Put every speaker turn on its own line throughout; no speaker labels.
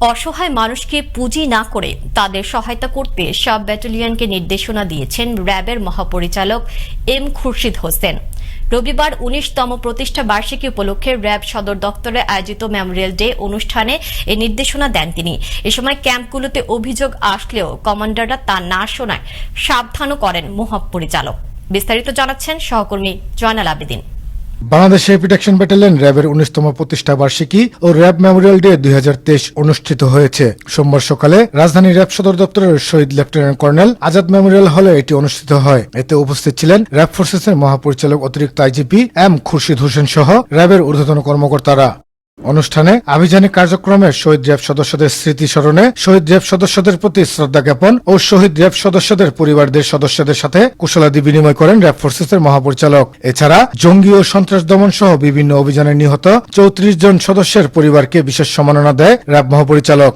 অসহায় মানুষকে পুঁজি না করে তাদের সহায়তা করতে সাব ব্যাটালিয়নকে নির্দেশনা দিয়েছেন র্যাবের মহাপরিচালক এম খুরশিদ হোসেন। রবিবার উনিশতম প্রতিষ্ঠা বার্ষিকী উপলক্ষে র্যাব সদর দপ্তরে আয়োজিত মেমোরিয়াল ডে অনুষ্ঠানে এই নির্দেশনা দেন তিনি। এ সময় ক্যাম্পগুলোতে অভিযোগ আসলেও কমান্ডাররা তা না শোনায়। সাবধানও করেন মহাপরিচালক। বিস্তারিত জানাচ্ছেন সহকর্মী জয়নাল আবেদিন।
বাংলাদেশ প্রোটেকশন ব্যাটালিয়ন র্যাবের উনিশতম প্রতিষ্ঠা বার্ষিকী ও র্যাব মেমোরিয়াল ডে দুই হাজার তেইশ অনুষ্ঠিত হয়েছে। সোমবার সকালে রাজধানী র্যাব সদর দপ্তরের শহীদ লেফটেন্যান্ট কর্নেল আজাদ মেমোরিয়াল হলে এটি অনুষ্ঠিত হয়। এতে উপস্থিত ছিলেন র্যাব ফোর্সেসের মহাপরিচালক অতিরিক্ত আইজিপি এম খুরশিদ হোসেন সহ র্যাবের ঊর্ধ্বতন কর্মকর্তারা। অনুষ্ঠানে আভিযানিক কার্যক্রমে শহীদ র্যাব সদস্যদের স্মৃতি স্মরণে শহীদ র্যাব সদস্যদের প্রতি শ্রদ্ধা জ্ঞাপন ও শহীদ র্যাব সদস্যদের পরিবারদের সদস্যদের সাথে কুশলাদি বিনিময় করেন র্যাব ফোর্সেসের মহাপরিচালক। এছাড়া জঙ্গি ও সন্ত্রাস দমন সহ বিভিন্ন অভিযানে নিহত চৌত্রিশ জন সদস্যের পরিবারকে বিশেষ সম্মাননা দেয় র্যাব মহাপরিচালক।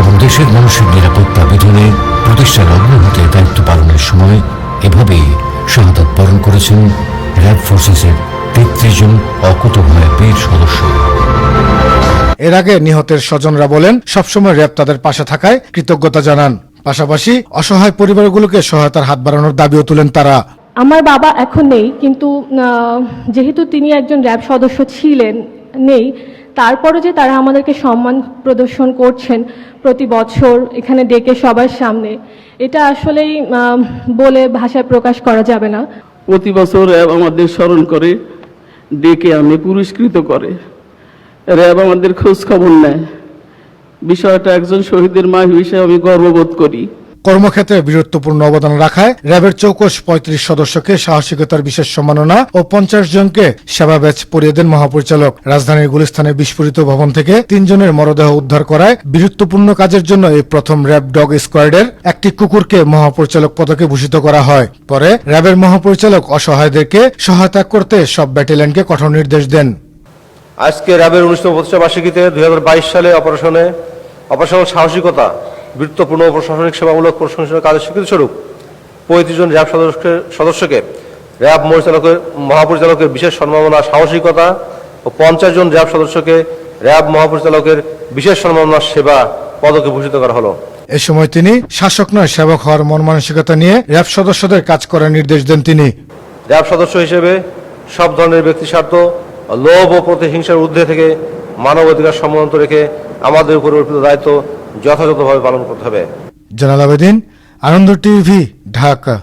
এবং দেশের মানুষের নিরাপত্তা বিধানে প্রতিষ্ঠা লগ্ন দায়িত্ব পালনের সময় এভাবেই শাহাদাত বরণ করেছেন র্যাব ফোর্সেসের তেত্রিশ জন অকুতভয় বীর সদস্য।
এর আগে নিহতের স্বজনরা বলেন সবসময় র্যাব তাদের পাশে থাকায় কৃতজ্ঞতা জানান। পাশাপাশি অসহায় পরিবারগুলোকে সহায়তার হাত বাড়ানোর দাবিও তুলেন তারা।
আমার বাবা এখন নেই কিন্তু আহ, যেহেতু তিনি একজন র্যাব সদস্য ছিলেন নেই তারপরও যে তারা আমাদেরকে সম্মান প্রদর্শন করছেন প্রতি বছর এখানে ডেকে সবার সামনে, এটা আসলেই বলে ভাষায় প্রকাশ করা যাবে না।
প্রতি বছর র্যাব আমাদের স্মরণ করে, ডেকে আনে, পুরস্কৃত করে। র্যাব আমাদের খোঁজ খবর নেয়। বিষয়টা একজন শহীদের মা হিসেবে আমি গর্ববোধ করি।
কর্মক্ষেত্রে বীরত্বপূর্ণ অবদান রাখায় র্যাবের চৌকশ পঁয়ত্রিশ সদস্যকে সাহসিকতার বিশেষ সম্মাননা ও পঞ্চাশ জনকে সেবা ব্যাচ পরিয়ে দেন মহাপরিচালক। রাজধানীর গুলিস্তানে বিস্ফোরিত ভবন থেকে তিনজনের মরদেহ উদ্ধার করায় বীরত্বপূর্ণ কাজের জন্য এই প্রথম র্যাব ডগ স্কোয়াডের একটি কুকুরকে মহাপরিচালক পদকে ভূষিত করা হয়। পরে র্যাবের মহাপরিচালক অসহায়দেরকে সহায়তা করতে সব ব্যাটালিয়নকে কঠোর নির্দেশ দেন।
আজকে র্যাবের উনিশতম প্রতিষ্ঠা বার্ষিকীতে দুই সালে অপারেশনে অপারেশনাল সাহসিকতা বৃত্তপূর্ণ প্রশাসনিক সেবামূলক প্রশংসনীয় কাজের স্বীকৃতি স্বরূপ পঁয়ত্রিশ জন র্যাব সদস্যকে সদস্যকে র্যাব মহাপরিচালকের মহাপরিচালকের বিশেষ সম্মাননা সাহসিকতা ও পঞ্চাশ জন র্যাব সদস্যকে র্যাব মহাপরিচালকের বিশেষ সম্মাননা সেবা পদকে ভূষিত করা হলো।
এ সময় তিনি শাসক নয় সেবক হওয়ার মন মানসিকতা নিয়ে র্যাব সদস্যদের কাজ করার নির্দেশ দেন তিনি।
র্যাব সদস্য হিসেবে সব ধরনের ব্যক্তি স্বার্থ লোভ ও প্রতিহিংসার ঊর্ধ্বে থেকে মানবাধিকার সম্মত রেখে আমাদের উপর অর্পিত দায়িত্ব যথাযথভাবে পালন করতে হবে।
জানাল আবেদিন আনন্দ টিভি ঢাকা।